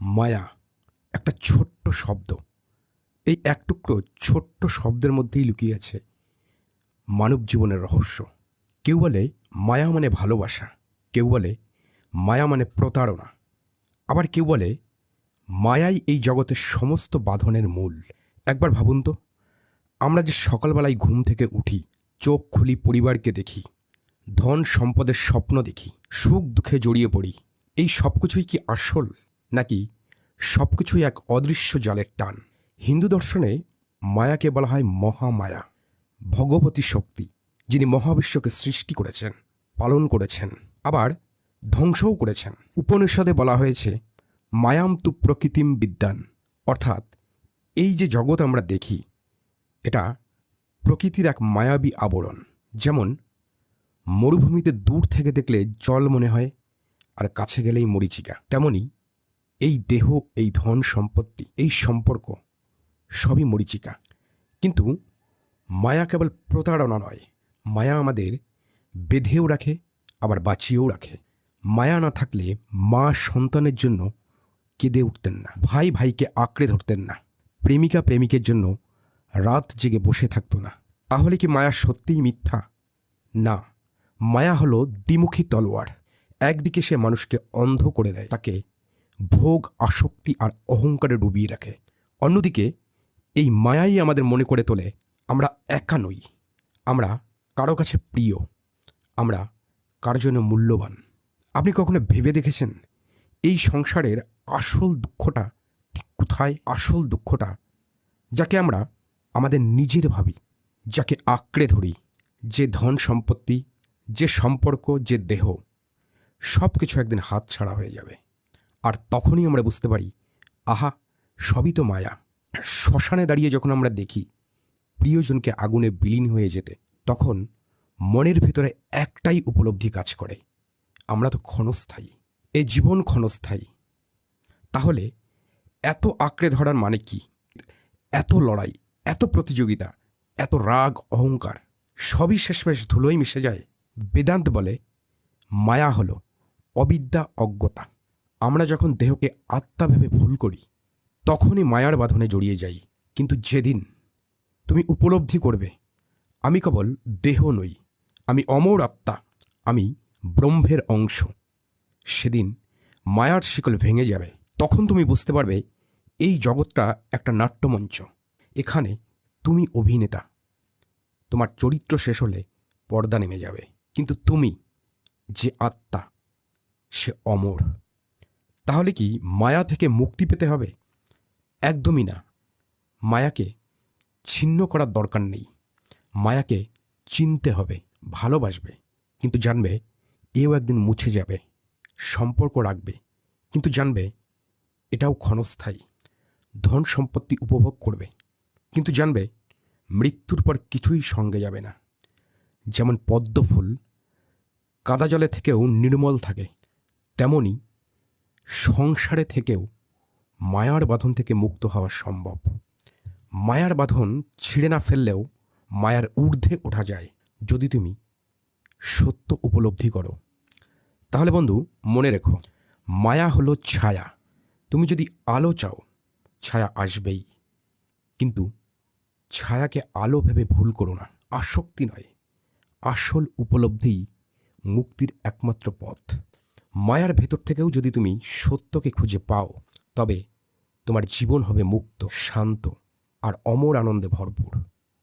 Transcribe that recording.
মায়া, একটা ছোট্ট শব্দ। এই এক টুকরো ছোট্ট শব্দের মধ্যেই লুকিয়ে আছে মানব জীবনের রহস্য। কেউ বলে মায়া মানে ভালোবাসা, কেউ বলে মায়া মানে প্রতারণা। আবার কেউ বলে মায়াই এই জগতের সমস্ত বাঁধনের মূল। একবার ভাবুন তো, আমরা যে সকালবেলায় ঘুম থেকে উঠি, চোখ খুলি পরিবারকে দেখি, ধন সম্পদের স্বপ্ন দেখি, সুখ দুঃখে জড়িয়ে পড়ি, এই সব কিছুই কি আসল? নাকি সব কিছুই এক অদৃশ্য জলের টান। হিন্দু দর্শনে মায়াকে বলা হয় মহামায়া, ভগবতী শক্তি, যিনি মহাবিশ্বকে সৃষ্টি করেছেন, পালন করেছেন, আবার ধ্বংসও করেছেন। উপনিষদে বলা হয়েছে, মায়াম তু প্রকৃতিম বিদ্যান। অর্থাৎ এই যে জগৎ আমরা দেখি, এটা প্রকৃতির এক মায়াবী আবরণ। যেমন, মরুভূমিতে দূর থেকে দেখলে জল মনে হয়, আর কাছে গেলেই মরিচিকা। তেমনি এই দেহ, এই ধন সম্পত্তি, এই সম্পর্ক সবই মরিচিকা। কিন্তু মায়া কেবল প্রতারণা নয়, মায়া আমাদের বেঁধেও রাখে, আবার বাঁচিয়েও রাখে। মায়া না থাকলে মা সন্তানের জন্য কেঁদে উঠতেন না, ভাই ভাইকে আঁকড়ে ধরতেন না, প্রেমিকা প্রেমিকের জন্য রাত জেগে বসে থাকতো না। তাহলে কি মায়া সত্যিই মিথ্যা? না, মায়া হলো দ্বিমুখী তলোয়ার। একদিকে সে মানুষকে অন্ধ করে দেয়, তাকে ভোগ, আসক্তি আর অহংকারে ডুবিয়ে রাখে। অন্যদিকে, এই মায়াই আমাদের মনে করে তোলে, আমরা একা নই। আমরা কারও কাছে প্রিয়। আমরা কার জন্য মূল্যবান। আপনি কখনো ভেবে দেখেছেন, এই সংসারের আসল দুঃখটা ঠিক কোথায়? আসল দুঃখটা যাকে আমরা আমাদের নিজের ভাবি, যাকে আঁকড়ে ধরি, যে ধন সম্পত্তি, যে সম্পর্ক, যে দেহ সব কিছু একদিন হাত ছাড়া হয়ে যাবে। আর তখনই আমরা বুঝতে পারি, আহা, সবই তো মায়া। শ্মশানে দাঁড়িয়ে যখন আমরা দেখি প্রিয়জনকে আগুনে বিলীন হয়ে যেতে, তখন মনের ভেতরে একটাই উপলব্ধি কাজ করে, আমরা তো ক্ষণস্থায়ী, এ জীবন ক্ষণস্থায়ী। তাহলে এত আঁকড়ে ধরার মানে কি? এত লড়াই, এত প্রতিযোগিতা, এত রাগ, অহংকার, সবই শেষমেশ ধুলোই মিশে যায়। বেদান্ত বলে, মায়া হলো অবিদ্যা অজ্ঞতা। আমরা যখন দেহকে আত্মা ভেবে ভুল করি, তখনই মায়ার বাঁধনে জড়িয়ে যাই। কিন্তু যেদিন তুমি উপলব্ধি করবে, আমি কেবল দেহ নই, আমি অমর আত্মা, আমি ব্রহ্মের অংশ, সেদিন মায়ার শিকল ভেঙে যাবে, তখন তুমি বুঝতে পারবে এই জগৎটা একটা নাট্যমঞ্চ। এখানে তুমি অভিনেতা, তোমার চরিত্র শেষ হলে পর্দা নেমে যাবে। কিন্তু তুমি যে আত্মা, সে অমর। তাহলে কি মায়া থেকে মুক্তি পেতে হবে? একদমই না। মায়াকে ছিন্ন করার দরকার নেই। মায়াকে চিনতে হবে, ভালোবাসবে। কিন্তু জানবে, এও একদিন মুছে যাবে, সম্পর্ক রাখবে। কিন্তু জানবে, এটাও ক্ষণস্থায়ী। ধন সম্পত্তি উপভোগ করবে। কিন্তু জানবে, মৃত্যুর পর কিছুই সঙ্গে যাবে না। যেমন পদ্ম ফুল কাদা জলে থেকেও নির্মল থাকে। তেমনি সংসারে থেকেও মায়ার বাঁধন থেকে মুক্ত হওয়া সম্ভব। মায়ার বাঁধন ছিঁড়ে না ফেললেও মায়ার ঊর্ধ্বে ওঠা যায়। যদি তুমি সত্য উপলব্ধি করো। তাহলে বন্ধু, মনে রেখো, মায়া হলো ছায়া। তুমি যদি আলো চাও, ছায়া আসবেই। কিন্তু ছায়াকে আলো ভেবে ভুল করো না, আসক্তি নয়। আসল উপলব্ধিই মুক্তির একমাত্র পথ। মায়ার ভেতর থেকেও যদি তুমি সত্যকে খুঁজে পাও, তবে তোমার জীবন হবে মুক্ত, শান্ত আর অমর আনন্দে ভরপুর।